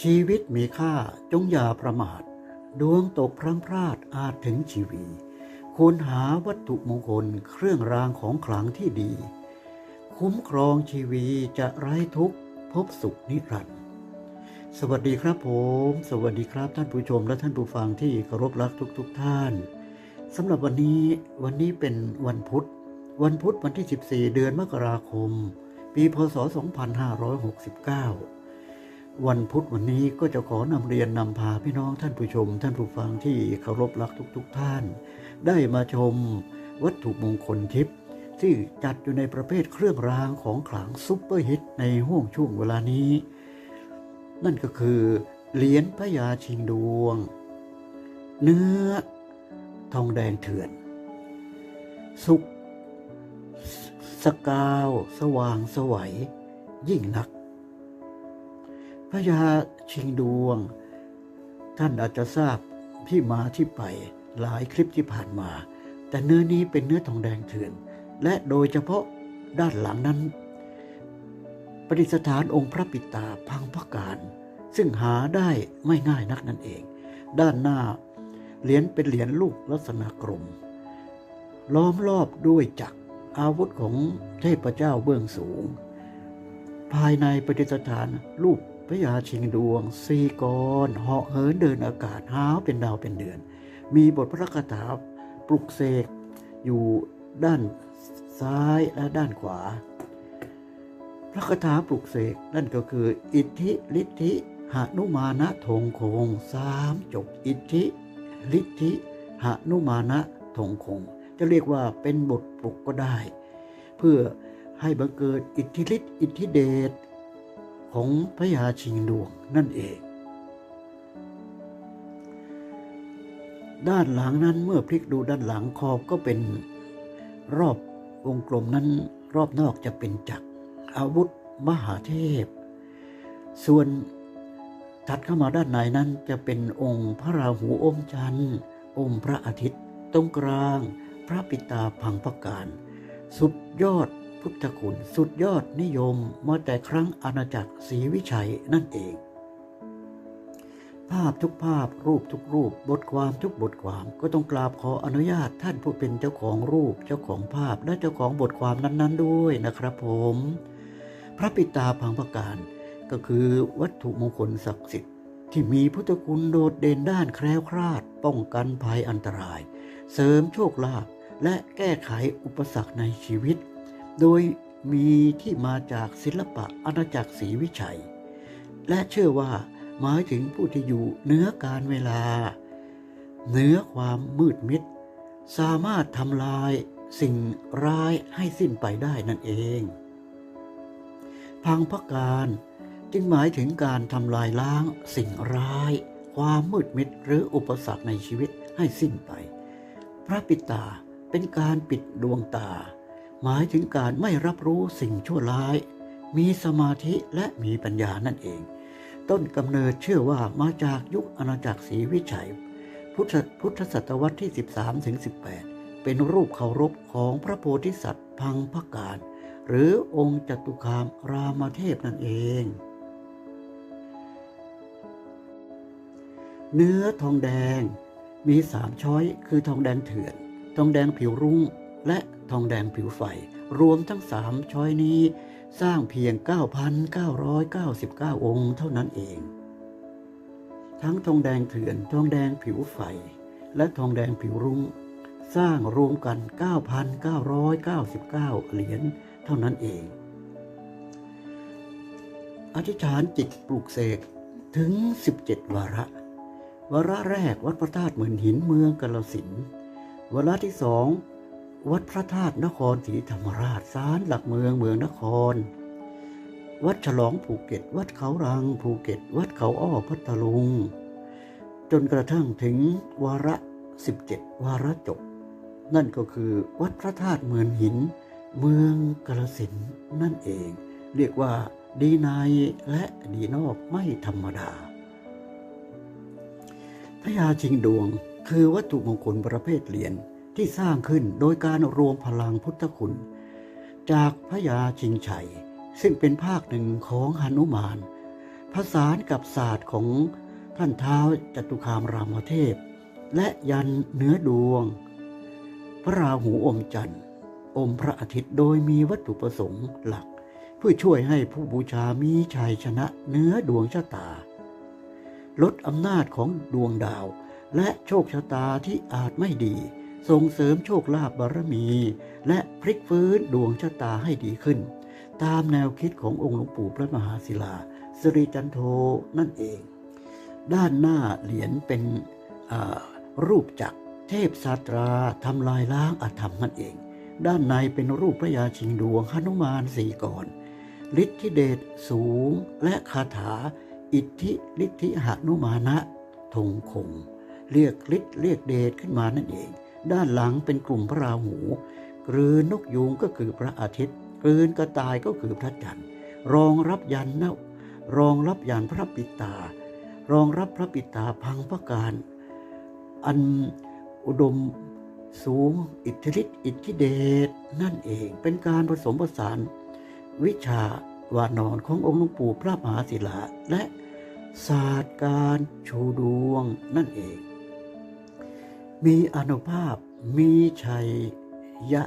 ชีวิตมีค่าจงอย่าประมาท ดวงตกพลังพลาดอาจถึงชีวีควรหาวัตถุมงคลเครื่องรางของขลังที่ดี คุ้มครองชีวีจะไร้ทุกข์พบสุขนิรันดร์สวัสดีครับผม สวัสดีครับท่านผู้ชมและท่านผู้ฟังที่เคารพรักทุกๆทท่านสำหรับวันนี้วันนี้เป็นวันพุธ วันพุธวันที่ 14 เดือนมกราคม ปีพศ 2569 วันพุธวันนี้ก็จะขอนำเรียนนำพาพี่น้องท่านผู้ชม ท่านผู้ฟังที่เคารพรักทุกๆท่าน ได้มาชมวัตถุมงคลทิพย์ที่จัดอยู่ในประเภทเครื่องรางของขลังซุปเปอร์ฮิตในห่วงช่วงเวลานี้ นั่นก็คือเหรียญพระยาชิงดวง เนื้อทองแดงเถื่อน สุกสกาว สว่างสวัยยิ่งนัก พระยาชิงดวง ท่านอาจจะทราบที่มาที่ไปหลายคลิปที่ผ่านมา แต่เนื้อนี้เป็นเนื้อทองแดงเถื่อน และโดยเฉพาะด้านหลังนั้น ประดิษฐานองค์พระปิตาพังพระการ ซึ่งหาได้ไม่ง่ายนักนั่นเอง ด้านหน้าเหรียญเป็นเหรียญลูกลักษณะกลมล้อมรอบด้วยจักรอาวุธของเทพเจ้าเบื้องสูง ภายในประดิษฐานรูป พระยาชิงดวงสีกรเหาะเหินเดินอากาศหาวเป็นดาวเป็นเดือน มีบทพระคาถาปลุกเสกอยู่ด้านซ้ายและด้านขวา พระคาถาปลุกเสกนั่นก็คือ อิทธิฤทธิหนุมานะทงคงสามจบอิทธิฤทธิหนุมานะทงคง จะเรียกว่าเป็นบทปลุกก็ได้ เพื่อให้บังเกิดอิทธิฤทธิอิทธิเดช ของพระยาชิงดวงนั่นเอง ด้านหลังนั้นเมื่อพลิกดูด้านหลังขอบก็เป็นรอบวงกลมนั้นรอบนอกจะเป็นจักรอาวุธมหาเทพ ส่วนถัดเข้ามาด้านในนั้นจะเป็นองค์พระราหูอมจันทร์องค์พระอาทิตย์ ตรงกลาง พระปิตาพังพการ สุดยอด พุทธคุณสุดยอดนิยมมาแต่ครั้งอาณาจักรศรีวิชัยนั่นเอง ภาพทุกภาพรูปทุกรูปบทความทุกบทความก็ต้องกราบขออนุญาตท่านผู้เป็นเจ้าของรูปเจ้าของภาพและเจ้าของบทความนั้นๆ ด้วยนะครับผม พระปิตาพังพการก็คือวัตถุมงคลศักดิ์สิทธิ์ที่มีพุทธคุณโดดเด่นด้านแคล้วคลาด ป้องกันภัยอันตราย เสริมโชคลาภและแก้ไขอุปสรรคในชีวิต โดยมีที่มาจากศิลปะอาณาจักรศรีวิชัย และเชื่อว่าหมายถึงผู้ที่อยู่เหนือการเวลาเหนือความมืดมิด สามารถทำลายสิ่งร้ายให้สิ้นไปได้นั่นเอง พังพการจึงหมายถึงการทำลายล้างสิ่งร้าย ความมืดมิดหรืออุปสรรคในชีวิตให้สิ้นไป พระปิตาเป็นการปิดดวงตา หมายถึงการไม่รับรู้สิ่งชั่วร้าย มีสมาธิและมีปัญญานั่นเอง ต้นกำเนิดเชื่อว่ามาจากยุคอาณาจักรศรีวิชัย พุทธพุทธศตวรรษที่ 13ถึง18 เป็นรูปเคารพของพระโพธิสัตว์พังพการ หรือองค์จตุคามรามเทพนั่นเอง เนื้อทองแดงมีสามช้อยคือทองแดงเถื่อน ทองแดงผิวรุ่งและ ทองแดงผิวไฟรวมทั้งสามช้อยนี้ สร้างเพียง 9,999 องค์เท่านั้นเอง ทั้งทองแดงเถื่อนทองแดงผิวไฟและทองแดงผิวรุ่งสร้างรวมกัน 9,999 เหรียญเท่านั้นเอง อธิษฐานจิตปลูกเสกถึง 17 วาระ วาระแรกวัดพระธาตุเหมือนหินเมืองกาลสินวาระที่สอง วัดพระธาตุนครศรีธรรมราชศาลหลักเมืองเมืองนคร วัดฉลองภูเก็ต วัดเขารังภูเก็ต วัดเขาอ้อพัทลุง จนกระทั่งถึงวาระ 17 วาระจบ นั่นก็คือวัดพระธาตุเมืองหิน เมืองกาลสินนั่นเอง เรียกว่าดีในและดีนอกไม่ธรรมดาพระยาชิงดวงคือวัตถุมงคลประเภทเหรียญ ที่สร้างขึ้นโดยการรวมพลังพุทธคุณ จากพระยาชิงชัย ซึ่งเป็นภาคหนึ่งของหนุมาน ผสานกับศาสตร์ของท่านเท้าจตุคามรามเทพ และยันเนื้อดวง พระราหูอมจันทร์ อมพระอาทิตย์โดยมีวัตถุประสงค์หลัก เพื่อช่วยให้ผู้บูชามีชัยชนะเนื้อดวงชะตา ลดอำนาจของดวงดาวและโชคชะตาที่อาจไม่ดี ส่งเสริมโชคลาภบารมี และพลิกฟื้นดวงชะตาให้ดีขึ้น ตามแนวคิดขององค์หลวงปู่พระมหาศิลาสิริจันโทนั่นเอง ด้านหน้าเหรียญเป็นรูปจักรเทพสาตราทำลายล้างอาธรรมนั่นเอง ด้านในเป็นรูปพระยาชิงดวงหนุมานสี่กรฤทธิเดชสูงและคาถา อิทธิฤทธิหนุมานะธงคง เรียกฤทธิเรียกเดชขึ้นมานั่นเอง ด้านหลังเป็นกลุ่มพระราหูกลืนนกยูงก็คือพระอาทิตย์กลืนกระต่ายก็คือพระจันทร์รองรับยันเนะรองรับยันพระปิตา รองรับพระปิตาพังพระการ อันอุดมสูงอิทธิฤทธิ์อิทธิเดชนั่นเองเป็นการผสมผสาน วิชาวานอนขององค์หลวงปู่พระมหาศิลาและศาสตร์การชูดวงนั่นเอง มีอนุภาพ มีชัยยะ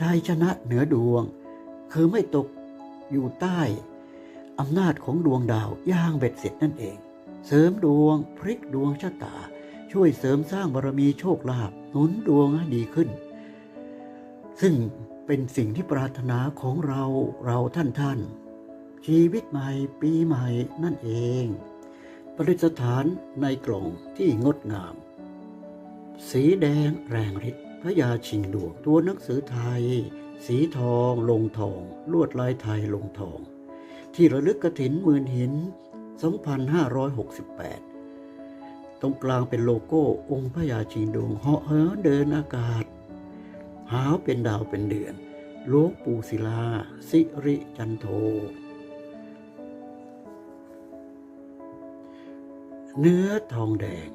ชัยชนะเหนือดวง คือไม่ตกอยู่ใต้อำนาจของดวงดาวย่างเบ็ดเสร็จนั่นเอง เสริมดวงพลิกดวงชะตา ช่วยเสริมสร้างบารมีโชคลาภหนุนดวงให้ดีขึ้น ซึ่งเป็นสิ่งที่ปรารถนาของเราเราท่านท่าน ชีวิตใหม่ปีใหม่นั่นเอง ประดิษฐานในกล่องที่งดงาม สีแดงแรงฤทธิ์พระยาชิงดวงตัวหนังสือไทย สีทองลงทอง ลวดลายไทยลงทอง ที่ระลึกกระถินหมื่นหิน 2568 ตรงกลางเป็นโลโก้องค์พระยาชิงดวงเหาะเหินเดินอากาศ หาวเป็นดาวเป็นเดือนหลวงปู่ศิลา สิริจันโท เนื้อทองแดง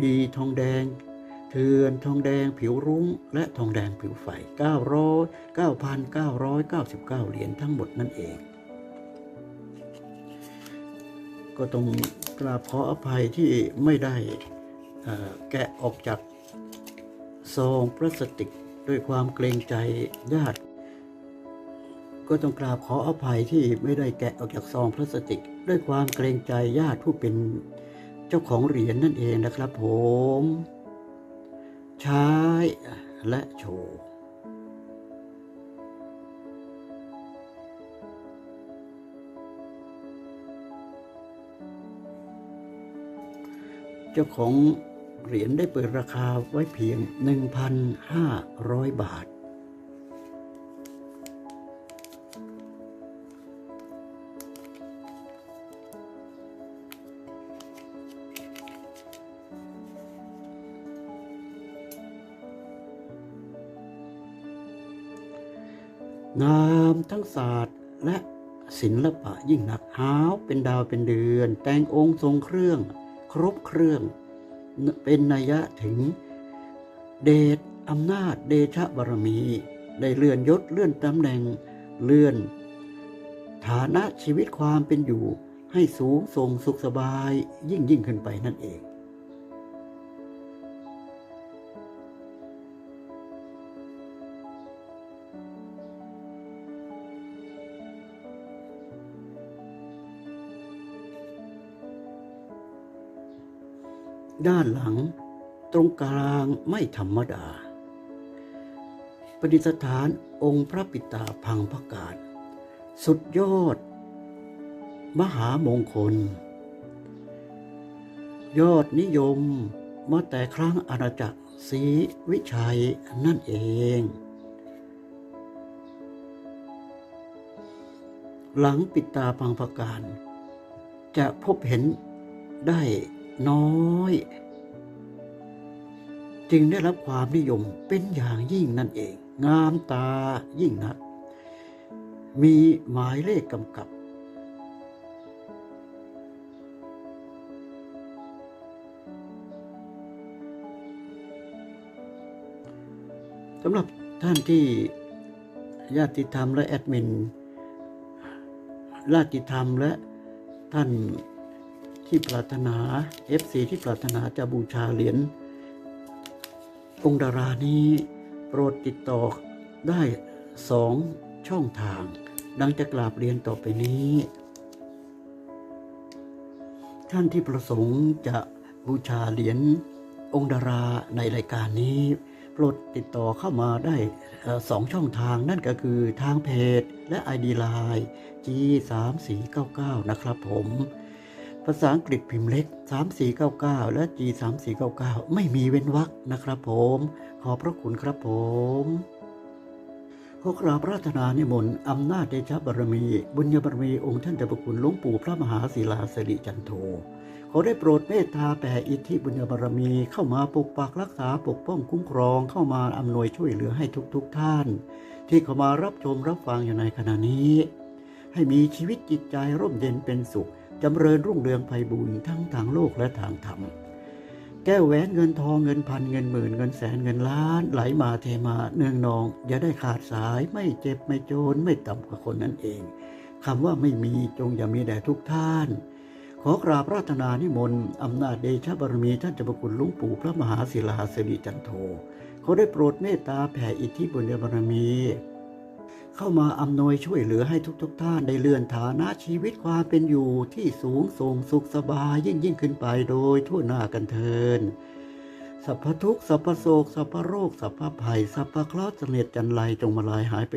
มีทองแดง เทือนทองแดงผิวรุ้ง และทองแดงผิวไฟ900 9,999 เหรียญทั้งหมดนั่นเอง ก็ต้องกราบขออภัยที่ไม่ได้แกะออกจากซองพลาสติกด้วยความเกรงใจญาติ ก็ต้องกราบขออภัยที่ไม่ได้แกะออกจากซองพลาสติก ด้วยความเกรงใจญาติผู้เป็น เจ้าของเหรียญนั่นเองนะครับผม ใช้และโชว์เจ้าของเหรียญได้เปิดราคาไว้เพียง 1,500 บาท งามทั้งศาสตร์และศิลปะยิ่งนักหาวเป็นดาวเป็นเดือน แต่งองค์ทรงเครื่อง ครบเครื่อง เป็นนัยยะถึง เดชอำนาจเดชะบารมี ได้เลื่อนยศเลื่อนตำแหน่งเลื่อน ฐานะชีวิตความเป็นอยู่ให้สูงส่งสุขสบายยิ่งยิ่งขึ้นไปนั่นเอง ด้านหลัง ตรงกลางไม่ธรรมดาประดิษฐานองค์พระปิตาพังพระการสุดยอด มหามงคล ยอดนิยมมาแต่ครั้งอาณาจักรศรีวิชัยนั่นเอง หลังปิดตาพังพระการ จะพบเห็นได้ น้อย จึงได้รับความนิยมเป็นอย่างยิ่งนั่นเอง งามตายิ่งนัก มีหมายเลขกำกับสำหรับท่านที่ญาติธรรมและแอดมินญาติธรรมและท่าน ที่ปรารถนา FC ที่ปรารถนาจะบูชาเหรียญองค์ดารานี้ โปรดติดต่อได้สองช่องทาง ดังจะกราบเรียนต่อไปนี้ ท่านที่ประสงค์จะบูชาเหรียญองค์ดาราในรายการนี้ โปรดติดต่อเข้ามาได้สองช่องทางนั่นก็คือทางเพจและ ID Line G 3 4 9 9 นะครับผม ภาษาอังกฤษพิมพ์เล็ก 3499 และ G 3 4 9 9 ไม่มีเว้นวรรคนะครับผม ขอพระคุณครับผมขอกราบระธนานิมนต์อำนาจเดชะบารมี บุญญบารมีองค์ท่านเจ้าประคุณหลวงปู่พระมหาศิลาสิริจันโทขอได้โปรดเมตตาแผ่อิทธิบุญญบารมีเข้ามาปกปักรักษาปกป้องคุ้มครองเข้ามาอำนวยช่วยเหลือให้ทุกๆทท่าน ที่เข้ามารับชมรับฟังอยู่ในขณะนี้ ให้มีชีวิตจิตใจร่มเย็นเป็นสุข จำเริญรุ่งเรืองไพบูรณ์ทั้งทางโลกและทางธรรม แก้วแหวนเงินทองเงินพันเงินหมื่นเงินแสนเงินล้านไหลมาเทมาเนืองนอง อย่าได้ขาดสายไม่เจ็บไม่โจรไม่ต่ำกว่าคนนั่นเองคำว่าไม่มีจงอย่ามีแด่ทุกท่าน ขอกราบราธนานิมนต์อำนาจเดชะบารมีท่านเจ้าประคุณลุงปู่พระมหาศิลาสิริจันโทเขาได้โปรดเมตตาแผ่อิทธิบุญญบารมี เข้ามาอำนวยช่วยเหลือให้ทุกๆทท่านได้เลื่อนฐานะชีวิตความเป็นอยู่ที่สูงส่งสุขสบายยิ่งยิ่งขึ้นไปโดยทั่วหน้ากันเทินสัพพทุกข์สัพพโศกสัพพโรคสัพพภัยสัพพเคราะห์เสน็จจันไรจงมาลายหายไป